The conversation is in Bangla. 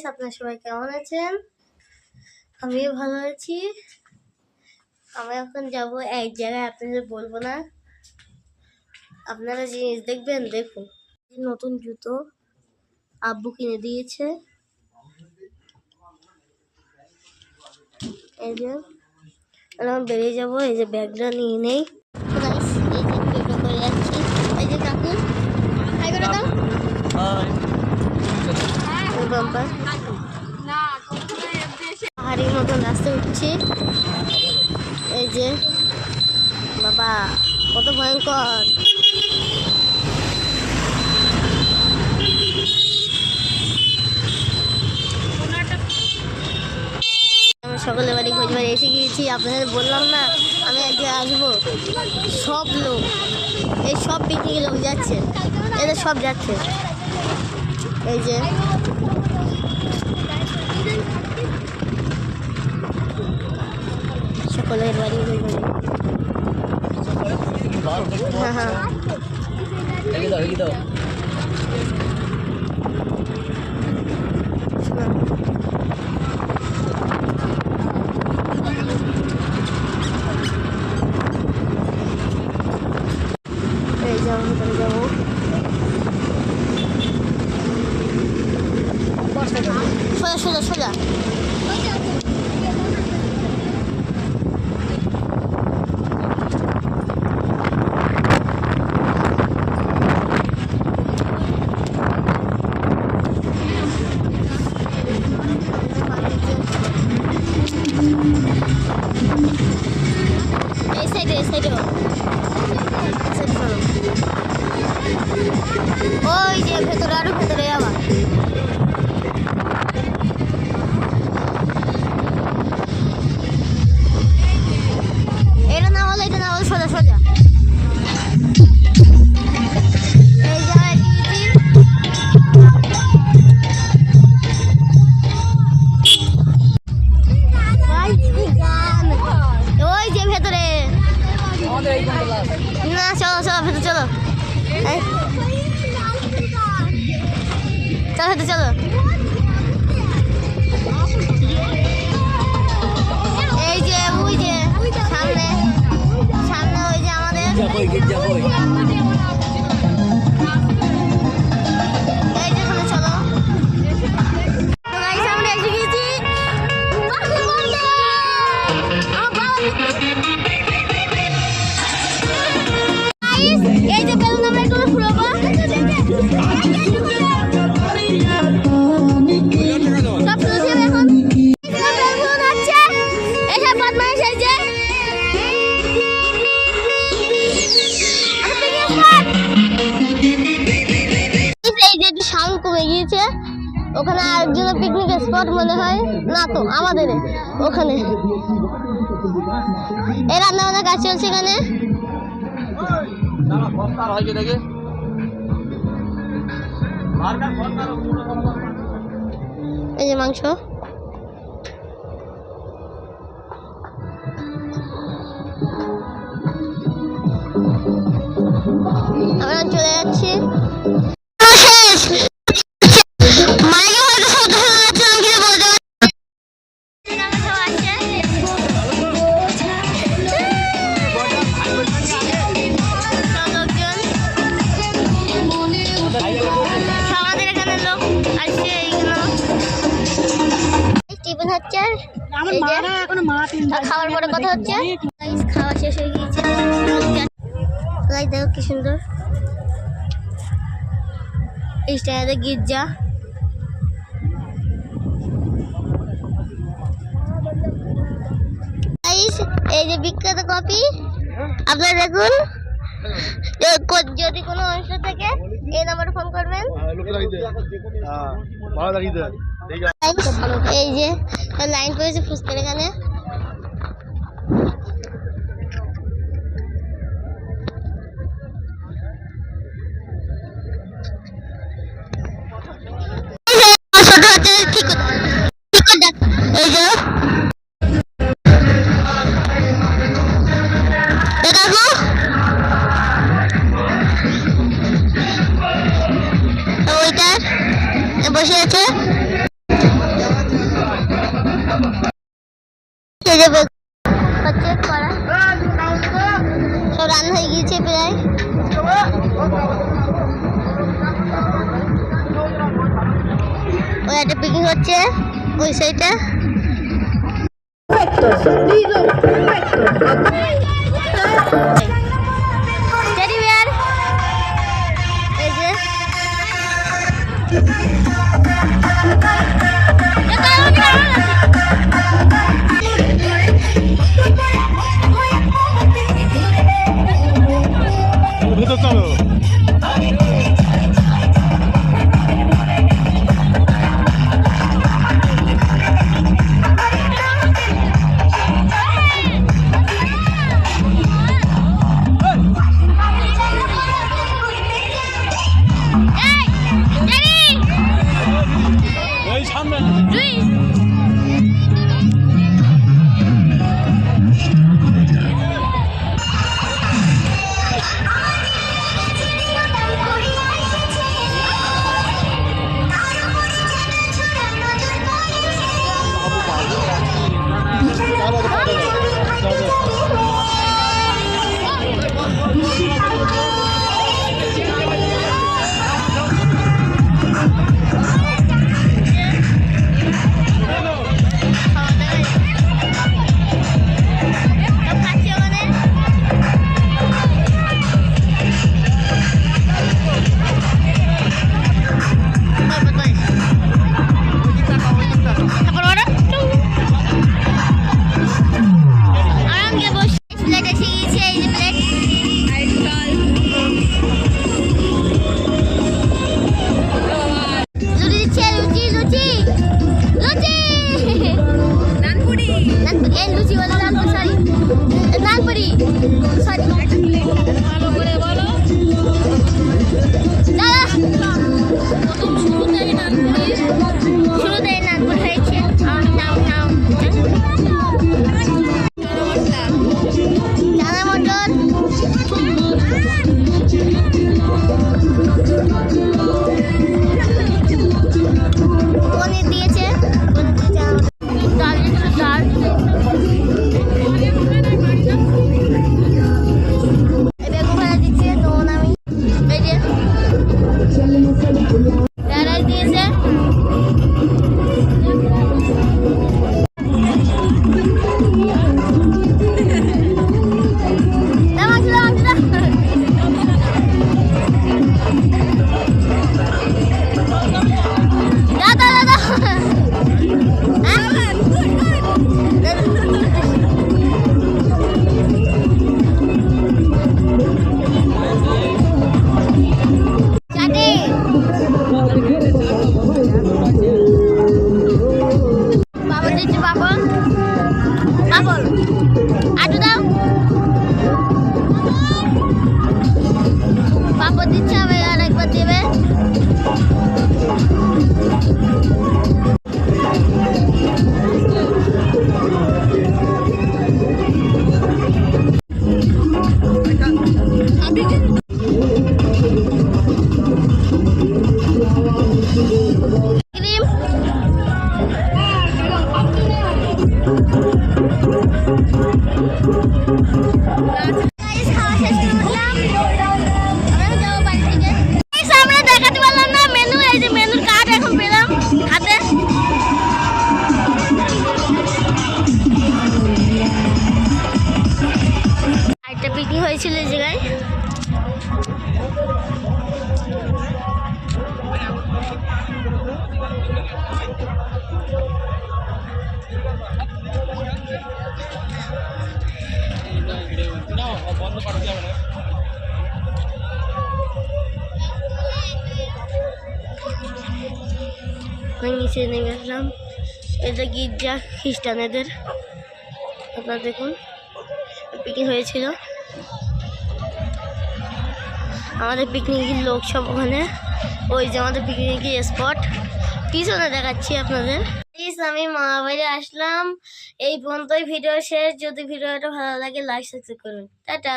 গাইস আপনারা সবাই কেমন আছেন? আমিও ভালো আছি। আমি এখন যাব এক জায়গায়, আপনাদের বলব না। আপনারা জিনিস দেখবেন, দেখুন। নতুন জুতো আব্বু কিনে দিয়েছে। এই যে, এখন বেরিয়ে যাব, এই যে ব্যাগটা নিয়ে নেই Guys, এই যে টোটো করে যাচ্ছি এই যে কাকু হাই করে দাও এই বাম্পার পাহাড়ির মতন রাস্তা উঠছি। এই যে, বাবা, কত ভয়ঙ্কর। আমি সকলের বাড়ি খোঁজ বাড়ি এসে গিয়েছি, আপনাদের বললাম না, আমি আজকে আসব। সব লোক, এই সব পিকনিকে লোক যাচ্ছে, এদের সব যাচ্ছে। এই যে। সকলের বাড়ি হ্যাঁ হ্যাঁ এই যে আমি ভিতরে যাব সোজা সোজা সোজা এই সাইডে সাইডে ওই যে ভেতরে আরও ভেতরে যাবা এটা না হলে এটা না হলে সোজা সোজা চলো চলো এই যে ওই যে সামনে সামনে ওই যে আমাদের ওখানে আরেকজনের পিকনিক স্পট মনে হয় না তো আমাদের ওখানে। এই রান্না বান্না কাজ চলছে এখানে? এই যে মাংস। আমরা চলে যাচ্ছি। টিফিন হচ্ছে? খাওয়ার পরে কথা হচ্ছে? Guys, খাওয়া শেষ হয়ে গিয়েছে। দেখো কি সুন্দর। এই স্টাইলে গির্জা। Guys, এই যে বিখ্যাত কপি আপনারা দেখুন। কো- যদি কোনো অনুষ্ঠান থাকে এই নাম্বারে ফোন করবেন। ভালো লাগিয়ে Guys, এই যে লাইন পড়েছে ফুচকার এখানে। ছোট হাতে যে হচ্ছে সব রান্না হয়ে গিয়েছে প্রায়। ওই একটা পিকনিক হচ্ছে, ওই সাইডে টেডি বিয়ার এই যে। ভালো নিচে নেমে আসলাম। এটা গির্জা খ্রিস্টানেদের? আপনারা দেখুন পিকনিক হয়েছিল। আমাদের পিকনিকের লোক সব ওখানে। ওই যে আমাদের পিকনিকের স্পট পিছনে দেখাচ্ছি আপনাদের। প্লিজ আমি মা বাড়ি আসলাম। এই পর্যন্তই ভিডিও শেষ। যদি ভিডিওটা ভালো লাগে লাইক সাবস্ক্রাইব করুন। টাটা।